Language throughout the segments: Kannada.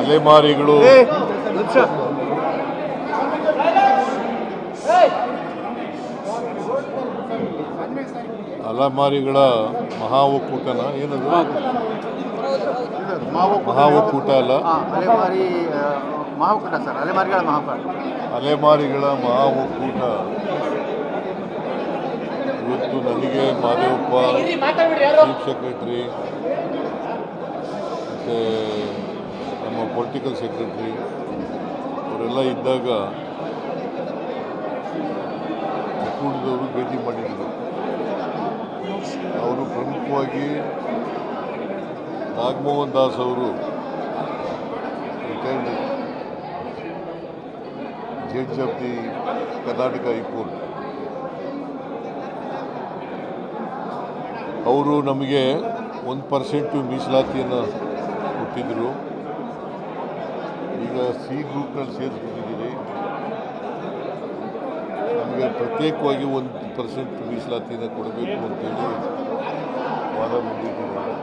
ಅಲೆಮಾರಿಗಳು. ಅಲೆಮಾರಿಗಳ ಮಹಾ ಒಕ್ಕೂಟನ ಏನದು? ಮಹಾ ಒಕ್ಕೂಟ ಅಲ್ಲ? ಮಹಾಕೂಟ ಸರ್. ಅಲೆಮಾರಿಗಳ ಮಹಾಕೂಟ ಅಲೆಮಾರಿಗಳ ಮಹಾ ಒಕ್ಕೂಟ ಇವತ್ತು ನನಗೆ ಮಾದೇವಪ್ಪ ಚೀಫ್ ಸೆಕ್ರೆಟ್ರಿ ಮತ್ತು ನಮ್ಮ ಪೊಲಿಟಿಕಲ್ ಸೆಕ್ರೆಟ್ರಿ ಅವರೆಲ್ಲ ಇದ್ದಾಗ ಕೂಡಿದವರು ಭೇಟಿ ಮಾಡಿದರು. ಅವರು ಪ್ರಮುಖವಾಗಿ ನಾಗಮೋಹನ್ ದಾಸ್ ಅವರು retired judge of the Karnataka high court. ಅವರು ನಮಗೆ ಒಂದು ಪರ್ಸೆಂಟು ಮೀಸಲಾತಿಯನ್ನು ಕೊಟ್ಟಿದ್ದರು ಈಗ ಸಿ ಗ್ರೂಪ್ನಲ್ಲಿ ಸೇರಿಸ್ಬಿಟ್ಟಿದ್ದೀರಿ ನಮಗೆ ಪ್ರತ್ಯೇಕವಾಗಿ ಒಂದು ಪರ್ಸೆಂಟ್ ಮೀಸಲಾತಿಯನ್ನು ಕೊಡಬೇಕು ಅಂತೇಳಿ ವಾದ ಮುಂದಿಟ್ಟಿದ್ದಾರೆ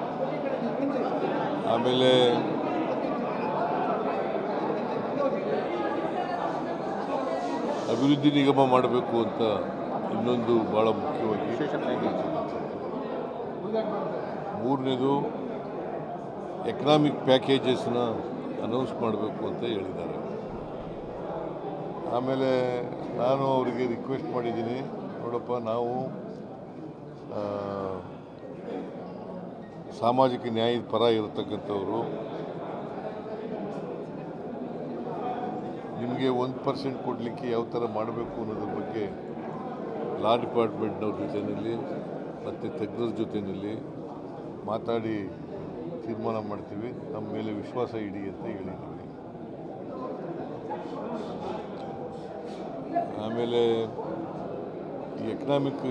ಆಮೇಲೆ ಅಭಿವೃದ್ಧಿ ನಿಗಮ ಮಾಡಬೇಕು ಅಂತ ಇನ್ನೊಂದು ಭಾಳ ಮುಖ್ಯವಾಗಿ ಮೂರನೇದು ಎಕನಾಮಿಕ್ ಪ್ಯಾಕೇಜಸ್ನ ಅನೌನ್ಸ್ ಮಾಡಬೇಕು ಅಂತ ಹೇಳಿದ್ದಾರೆ. ಆಮೇಲೆ ನಾನು ಅವರಿಗೆ ರಿಕ್ವೆಸ್ಟ್ ಮಾಡಿದ್ದೀನಿ. ನೋಡಪ್ಪ, ನಾವು ಸಾಮಾಜಿಕ ನ್ಯಾಯದ ಪರ ಇರತಕ್ಕಂಥವ್ರು. ನಿಮಗೆ ಒಂದು ಪರ್ಸೆಂಟ್ ಕೊಡಲಿಕ್ಕೆ ಯಾವ ಥರ ಮಾಡಬೇಕು ಅನ್ನೋದ್ರ ಬಗ್ಗೆ ಲಾ ಡಿಪಾರ್ಟ್ಮೆಂಟ್ನವ್ರ ಜೊತೆಯಲ್ಲಿ ಮತ್ತು ತಜ್ಞರ ಜೊತೆಯಲ್ಲಿ ಮಾತಾಡಿ ತೀರ್ಮಾನ ಮಾಡ್ತೀವಿ. ನಮ್ಮ ಮೇಲೆ ವಿಶ್ವಾಸ ಇಡಿ ಅಂತ ಹೇಳಿದ್ದೀವಿ ಆಮೇಲೆ ಈ ಎಕನಾಮಿಕ್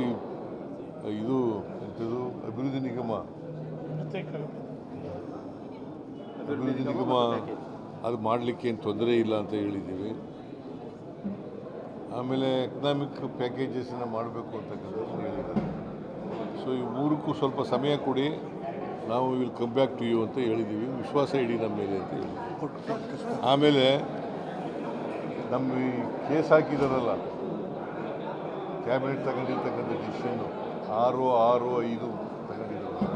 ಇದು ಎಂಥದ್ದು? ಅಭಿವೃದ್ಧಿ ನಿಗಮ. ಅಭಿವೃದ್ಧಿ ನಿಗಮ, ಅದು ಮಾಡಲಿಕ್ಕೆ ಏನು ತೊಂದರೆ ಇಲ್ಲ ಅಂತ ಹೇಳಿದ್ದೀವಿ. ಆಮೇಲೆ ಎಕನಾಮಿಕ್ ಪ್ಯಾಕೇಜಸ್ನ ಮಾಡಬೇಕು ಅಂತಕ್ಕಂಥದ್ದು ಹೇಳಿದ್ದಾರೆ. ಸೊ ಈ ಮೂರಕ್ಕೂ ಸ್ವಲ್ಪ ಸಮಯ ಕೊಡಿ. ನಾವು will come back to you ಅಂತ ಹೇಳಿದ್ದೀವಿ ವಿಶ್ವಾಸ ಇಡಿ ನಮ್ಮ ಮೇಲೆ ಅಂತ ಹೇಳಿ ಆಮೇಲೆ ನಮ್ಮ ಈ ಕೇಸ್ ಹಾಕಿದಾರಲ್ಲ ಕ್ಯಾಬಿನೆಟ್ ತಗೊಂಡಿರ್ತಕ್ಕಂಥ ಡಿಸಿಷನ್ನು ಆರು ಆರು, ಐದು ತಗೊಂಡಿದ್ದಾರಲ್ಲ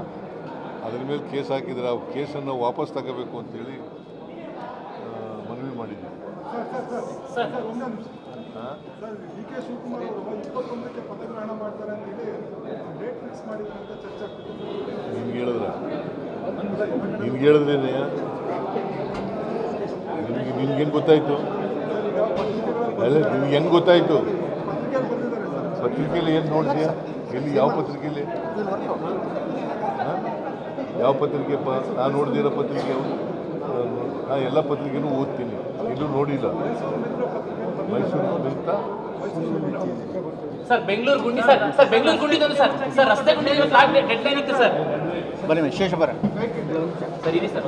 ಅದ್ರ ಮೇಲೆ ಕೇಸ್ ಹಾಕಿದರೆ. ಆ ಕೇಸನ್ನು ವಾಪಸ್ ತಗೋಬೇಕು ಅಂತೇಳಿ ಮನವಿ ಮಾಡಿದ್ದೀವಿ ಶಿವಕುಮಾರ್ ಅವರು ಇಪ್ಪತ್ತೊಂದಕ್ಕೆ ಪದಗ್ರಹಣ ಮಾಡ್ತಾರೆ ಅಂತ ಹೇಳಿ, ಡೇಟ್ ಫಿಕ್ಸ್ ಚರ್ಚೆ ನಿಮ್ಗೆ ಹೇಳಿದ್ರೇನೆ, ನಿಮಗೆ ನಿಮ್ಗೇನು ಗೊತ್ತಾಯ್ತು? ಅಲ್ಲ, ನಿಮ್ಗೆ ಹೆಂಗೆ ಗೊತ್ತಾಯ್ತು? ಪತ್ರಿಕೆಯಲ್ಲಿ ಏನು ನೋಡಿದ್ಯಾ ಎಲ್ಲಿ, ಯಾವ ಪತ್ರಿಕೆಯಲ್ಲಿ ಯಾವ ಪತ್ರಿಕೆ ಪ ನಾನು ನೋಡಿದಿರೋ ಪತ್ರಿಕೆ ಅವರು ನಾನು ಎಲ್ಲ ಪತ್ರಿಕೆನೂ ಓದ್ತೀನಿ. ಇಲ್ಲೂ ನೋಡಿಲ್ಲ. ಮೈಸೂರು ಸರ್ ಬೆಂಗಳೂರು ಗುಂಡಿ ಸರ್ ಸರ್ ಬೆಂಗಳೂರು ಗುಂಡಿದೊಂದು ಸರ್ ಸರ್ ರಸ್ತೆ ಗುಂಡಿ ಡೆಡ್ ಲೈನ್ ಇತ್ತು ಸರ್. ಬನ್ನಿ ಶೇಷ ಬರ. Sir sir.